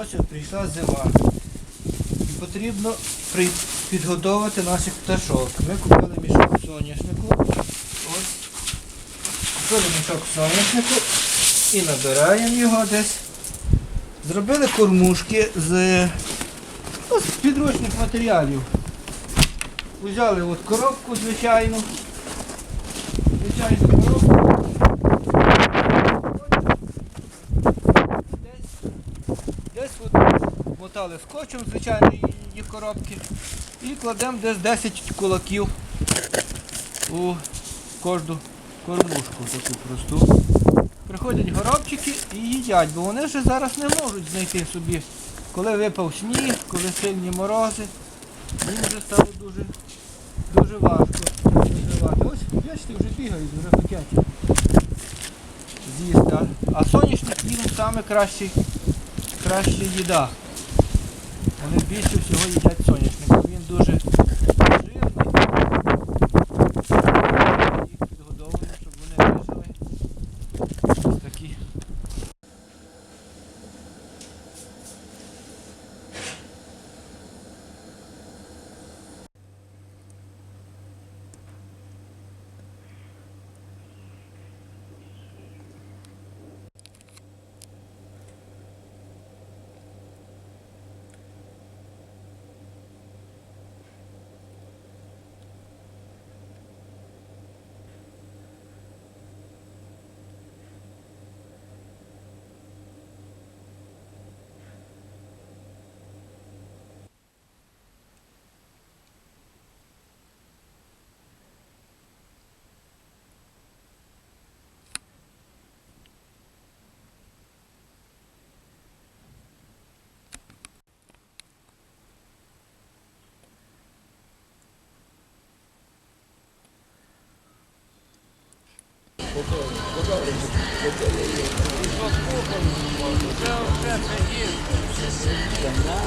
Ось прийшла зима. І потрібно підгодовувати наших пташок. Ми купили мішок соняшнику. Ось. Купили мішок соняшнику і набираємо його десь. Зробили кормушки з, ну, з підручних матеріалів. Взяли от коробку звичайну. Звичайну коробку. Десь, десь от мотали скотчем звичайної її коробки. І кладемо десь 10 кулаків у кожну кормушку таку просту. Приходять горобчики і їдять, бо вони вже зараз не можуть знайти собі, коли випав сніг, коли сильні морози. Їм вже стало дуже, дуже важко. Важко. Ось, бачите, вже бігають, вже хотять з'їсти. А- А соняшник їм саме кращий, краща їда. Вони більше всього їдять соняшник. Він дуже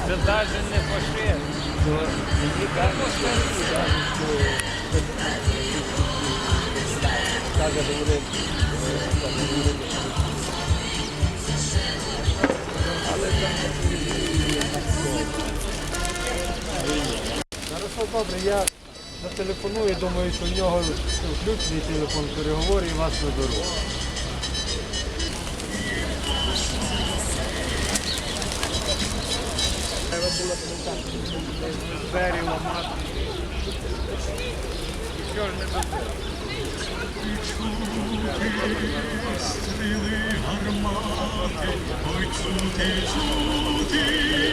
Це навіть не пошив. Хорошо, добре, я зателефоную, думаю, що в нього включений телефон переговорів і вас наберу. Двері ламати. Що ж не добре? Там битим шлях